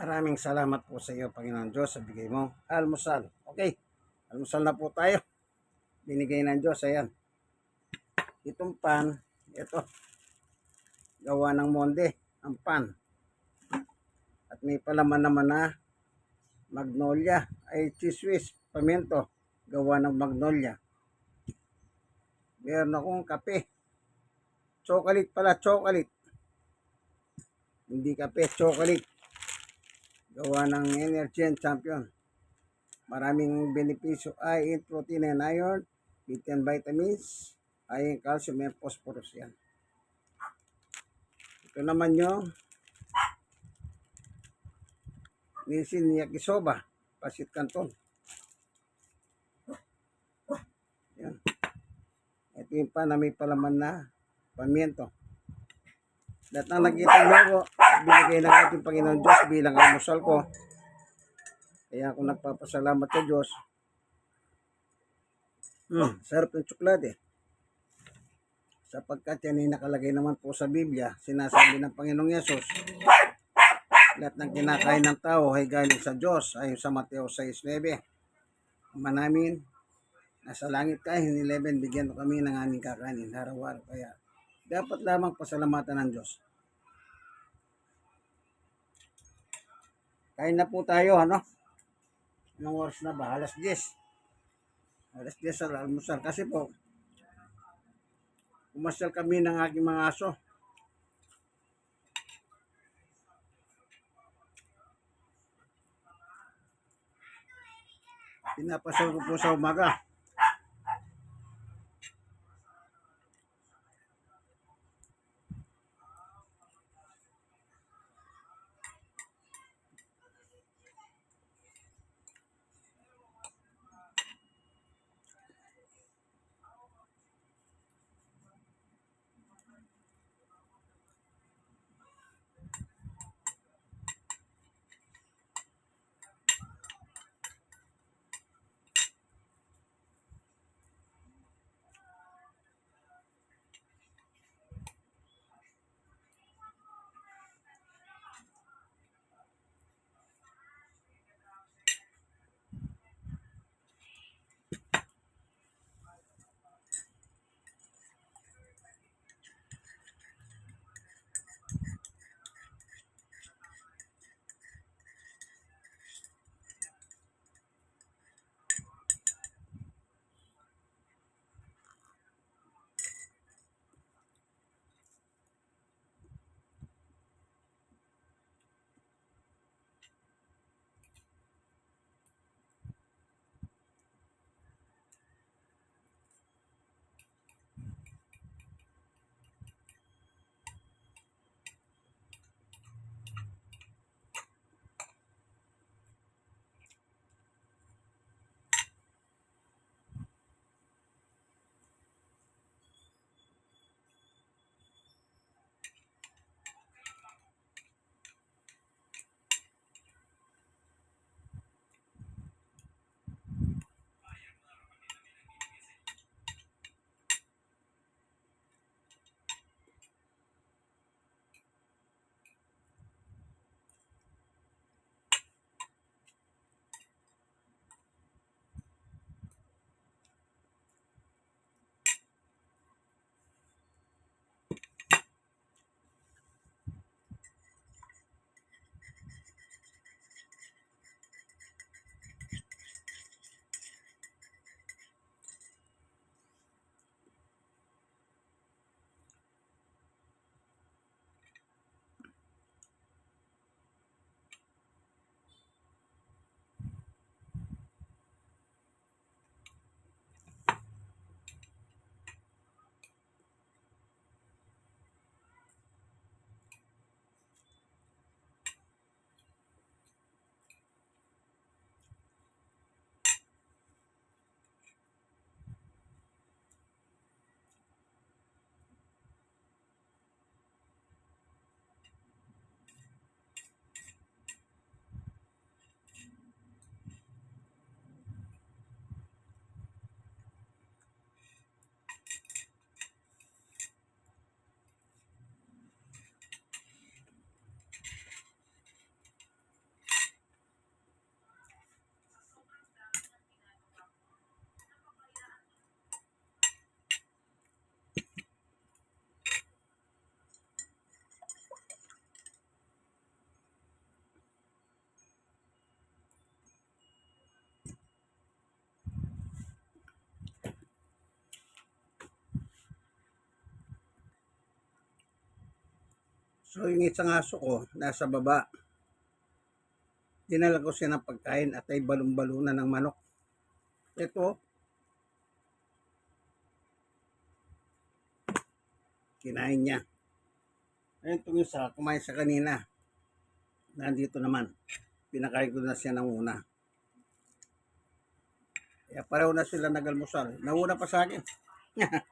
Maraming salamat po sa iyo, Panginoon Diyos, sa bigay mo. Almusal. Okay. Almusal na po tayo. Binigay ng Diyos. Ayan. Itong pan, ito. Gawa ng monde. Ang pan. At may palaman naman na magnolia. Ay chiswis. Pamiento. Gawa ng magnolia. Meron akong kape. Chocolate pala. Chocolate. Hindi kape. Chocolate gawa ng Energy and Champion. Maraming benepisyo ay in protein and iron, vitamin vitamins, iron, calcium, and phosphorus yan. Ito naman yung Nisin Yakisoba, Pasit Canton. Yan. Ito yung pa na may palaman na pamiento. Lahat ng nakita niyo ko, binigay ng ating Panginoon Diyos bilang almusal ko. Kaya ako nagpapasalamat sa Diyos. Hmm, sarap ng tsokolate. Sapagkat yan ay nakalagay naman po sa Biblia, sinasabi ng Panginoong Yesus, lahat ng kinakain ng tao ay galing sa Diyos, ayon sa Mateo 6.9. Ama namin, nasa langit ka, hindi 11, bigyan mo kami ng aming kakanin araw-araw. Kaya dapat lamang pasalamatan ng Diyos. Kain na po tayo, ano? Anong oras na ba? Alas 10. Alas 10 sa almusal. Kasi po, umasyal kami ng aking mga aso. Pinapasal ko po sa umaga. So yung isang aso ko, nasa baba. Dinala ko siya ng pagkain at ay balong-balunan ng manok. Ito, kinain niya. Ayun itong isa, kumain sa kanina. Nandito naman. Pinakain ko na siya ng una. Kaya pareho na sila nagalmusal. Nauna pa sa akin.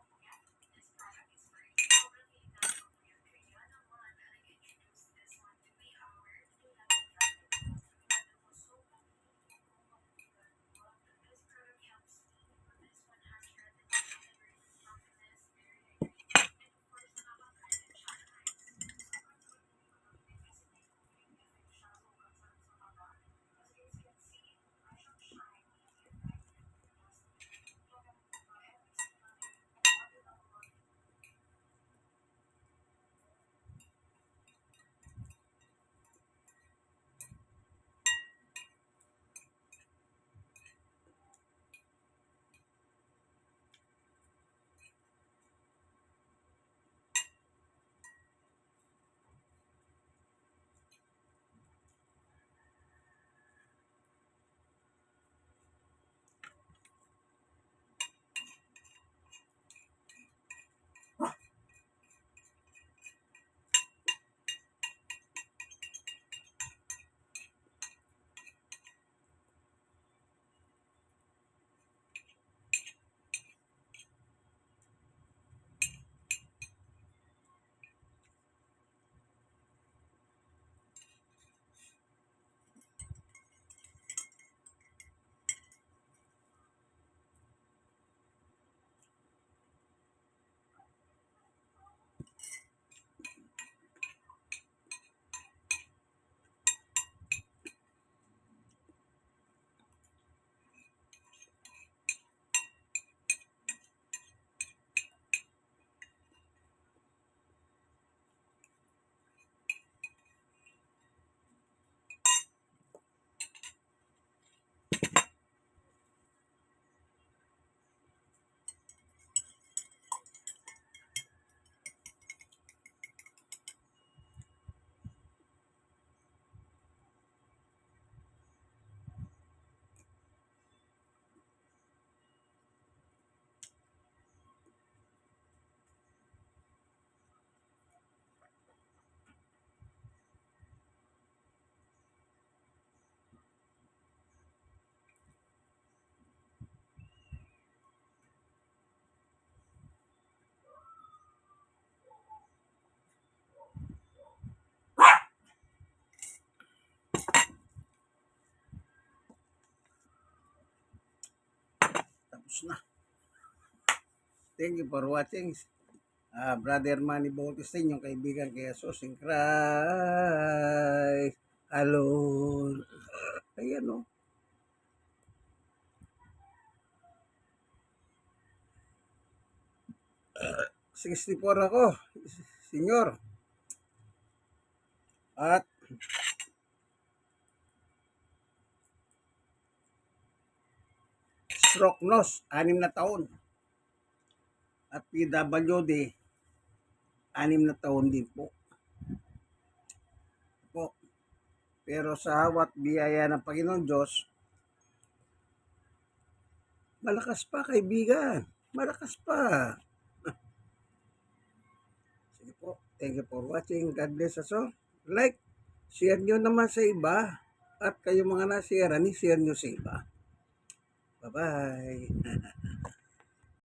Tapos na. Thank you for watching. Ah, Brother Manny Bautista, inyong kaibigan kay Jesus in Christ. Alone. Ayan o. Uh, 64 ako, senyor. At stroke nose, anim na taon. At PWD, anim na taon din po. po. Pero sa hawat biyaya ng Panginoon Diyos, malakas pa kaibigan. Malakas pa. Sige po. Thank you for watching. God bless us all. Like, share nyo naman sa iba. At kayo mga nasira, ni share nyo sa iba. Bye-bye.